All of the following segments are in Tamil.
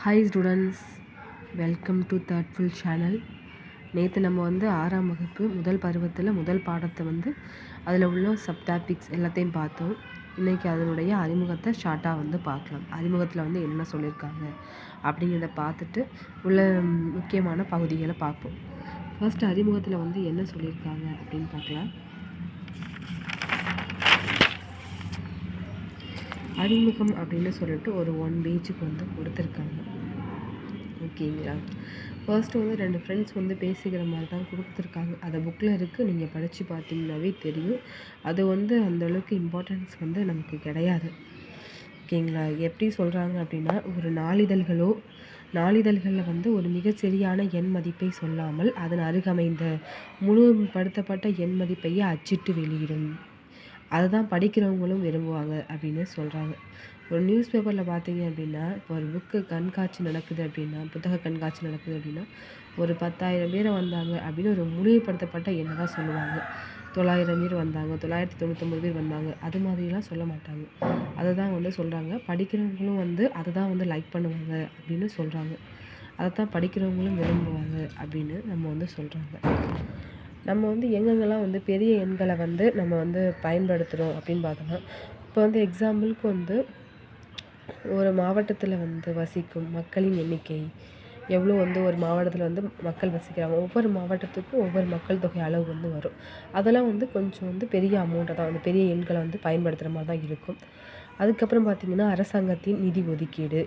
Hi students welcome to thoughtful channel நேற்று நம்ம வந்து ஆறாம் வகுப்பு முதல் பருவத்தில் முதல் பாடத்தை வந்து அதில் உள்ள சப் டாபிக்ஸ் எல்லாத்தையும் பார்த்தோம். இன்றைக்கி அதனுடைய அறிமுகத்தை ஷார்ட்டாக வந்து பார்க்கலாம். அறிமுகத்தில் வந்து என்ன சொல்லியிருக்காங்க அப்படிங்கிறத பார்த்துட்டு உள்ள முக்கியமான பகுதிகளை பார்ப்போம். ஃபஸ்ட் அறிமுகத்தில் வந்து என்ன சொல்லியிருக்காங்க அப்படின்னு பார்க்கலாம். அறிமுகம் அப்படின்னு சொல்லிட்டு ஒரு ஒன் பேஜுக்கு வந்து கொடுத்துருக்காங்க. ஓகேங்களா? ஃபர்ஸ்ட்டு வந்து ரெண்டு ஃப்ரெண்ட்ஸ் வந்து பேசிக்கிற மாதிரி தான் கொடுத்துருக்காங்க. அதை புக்கில் இருக்குது நீங்கள் படித்து பார்த்தீங்கன்னாவே தெரியும். அது வந்து அந்தளவுக்கு இம்பார்ட்டன்ஸ் வந்து நமக்கு கிடையாது. ஓகேங்களா? எப்படி சொல்கிறாங்க அப்படின்னா ஒரு நாளிதழ்களோ நாளிதழ்களில் வந்து ஒரு மிகச்சரியான எண் மதிப்பை சொல்லாமல் அதன் அருகமைந்த முழுப்படுத்தப்பட்ட எண் மதிப்பையே அச்சிட்டு வெளியிடும். அதை தான் படிக்கிறவங்களும் விரும்புவாங்க அப்படின்னு சொல்கிறாங்க ஒரு நியூஸ் பேப்பரில் பார்த்தீங்க அப்படின்னா இப்போ ஒரு புக்கு கண்காட்சி நடக்குது அப்படின்னா புத்தக கண்காட்சி நடக்குது அப்படின்னா ஒரு பத்தாயிரம் பேர் வந்தாங்க அப்படின்னு ஒரு முடிவுபடுத்தப்பட்ட என்னதான் தான் சொல்லுவாங்க. தொள்ளாயிரம் பேர் வந்தாங்க தொள்ளாயிரத்தி தொண்ணூத்தொம்பது பேர் வந்தாங்க அது மாதிரிலாம் சொல்ல மாட்டாங்க. அதை தான் வந்து சொல்கிறாங்க படிக்கிறவங்களும் வந்து அதை தான் வந்து லைக் பண்ணுவாங்க அப்படின்னு சொல்கிறாங்க அதை தான் படிக்கிறவங்களும் விரும்புவாங்க அப்படின்னு நம்ம வந்து சொல்கிறாங்க நம்ம வந்து எங்கெங்கெல்லாம் வந்து பெரிய எண்களை வந்து நம்ம வந்து பயன்படுத்துகிறோம் அப்படின்னு பார்த்தோம்னா இப்போ வந்து எக்ஸாம்பிளுக்கு வந்து ஒரு மாவட்டத்தில் வந்து வசிக்கும் மக்களின் எண்ணிக்கை எவ்வளோ வந்து ஒரு மாவட்டத்தில் வந்து மக்கள் வசிக்கிறாங்க. ஒவ்வொரு மாவட்டத்துக்கும் ஒவ்வொரு மக்கள் தொகை அளவு வந்து வரும். அதெல்லாம் வந்து கொஞ்சம் வந்து பெரிய அமௌண்ட்டை தான் வந்து பெரிய எண்களை வந்து பயன்படுத்துகிற மாதிரி தான் இருக்கும். அதுக்கப்புறம் பார்த்திங்கன்னா அரசாங்கத்தின் நிதி ஒதுக்கீடு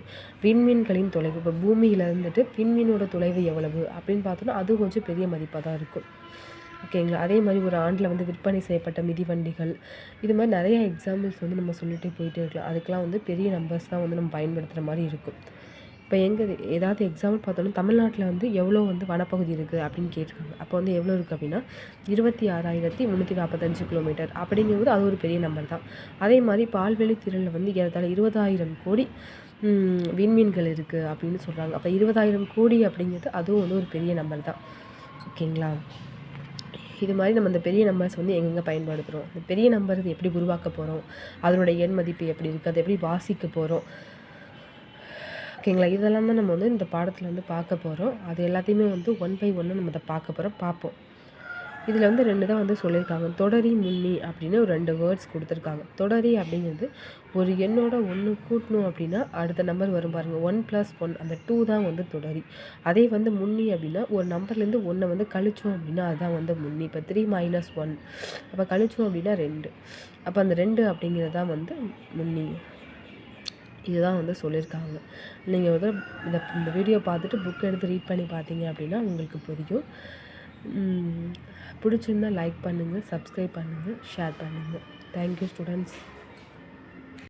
விண்மீன்களின் தொலைவு இப்போ பூமியில் இருந்துட்டு விண்மீனோட தொலைவு எவ்வளவு அப்படின்னு பார்த்தோன்னா அது கொஞ்சம் பெரிய மதிப்பாக தான் இருக்கும். ஓகேங்களா? அதே மாதிரி ஒரு ஆண்டில் வந்து விற்பனை செய்யப்பட்ட மிதிவண்டிகள் இது மாதிரி நிறைய எக்ஸாம்பிள்ஸ் வந்து நம்ம சொல்லிகிட்டே போயிட்டே இருக்கலாம். அதுக்கெலாம் வந்து பெரிய நம்பர்ஸ் தான் வந்து நம்ம பயன்படுத்துகிற மாதிரி இருக்கும். இப்போ எங்கே ஏதாவது எக்ஸாம்பிள் பார்த்தாலும் தமிழ்நாட்டில் வந்து எவ்வளோ வந்து வனப்பகுதி இருக்குது அப்படின்னு கேட்டிருக்காங்க. அப்போ வந்து எவ்வளோ இருக்குது அப்படின்னா இருபத்தி ஆறாயிரத்தி முந்நூற்றி நாற்பத்தஞ்சு கிலோமீட்டர் அப்படிங்கும்போது அது ஒரு பெரிய நம்பர் தான். அதே மாதிரி பால்வெளி திறனில் வந்து ஏறத்தாழ இருபதாயிரம் கோடி விண்மீன்கள் இருக்குது அப்படின்னு சொல்கிறாங்க அப்போ இருபதாயிரம் கோடி அப்படிங்கிறது அதுவும் வந்து ஒரு பெரிய நம்பர் தான். ஓகேங்களா? இது மாதிரி நம்ம இந்த பெரிய நம்பர்ஸ் வந்து எங்கெங்கே பயன்படுத்துகிறோம் இந்த பெரிய நம்பர் எப்படி உருவாக்க போகிறோம் அதனுடைய எண் மதிப்பு எப்படி இருக்குது அதை எப்படி வாசிக்க போகிறோம் ஓகேங்களா இதெல்லாம் தான் நம்ம வந்து இந்த பாடத்தில் வந்து பார்க்க போகிறோம் அது எல்லாத்தையுமே வந்து ஒன் பை ஒன்று நம்ம அதை பார்க்க போகிறோம் பார்ப்போம். இதில் வந்து ரெண்டு தான் வந்து சொல்லியிருக்காங்க. தொடரி முன்னி அப்படின்னு ஒரு ரெண்டு வேர்ட்ஸ் கொடுத்துருக்காங்க. தொடரி அப்படிங்கிறது ஒரு எண்ணோட ஒன்று கூட்டணும் அப்படின்னா அடுத்த நம்பர் வரும் பாருங்கள் ஒன் ப்ளஸ் ஒன் அந்த டூ தான் வந்து தொடரி. அதே வந்து முன்னி அப்படின்னா ஒரு நம்பர்லேருந்து ஒன்றை வந்து கழிச்சோம் அப்படின்னா அதுதான் வந்து முன்னி. இப்போ த்ரீ மைனஸ் ஒன் அப்போ கழிச்சோம் அப்படின்னா ரெண்டு. அப்போ அந்த ரெண்டு அப்படிங்கிறது தான் வந்து முன்னி. இதுதான் வந்து சொல்லியிருக்காங்க. நீங்கள் வந்து இந்த இந்த வீடியோ பார்த்துட்டு புக் எடுத்து ரீட் பண்ணி பார்த்தீங்க அப்படின்னா உங்களுக்கு புரியும். பிடிச்சிருந்தால் லைக் பண்ணுங்கள் சப்ஸ்கிரைப் பண்ணுங்கள் ஷேர் பண்ணுங்கள் தேங்க்யூ ஸ்டூடெண்ட்ஸ்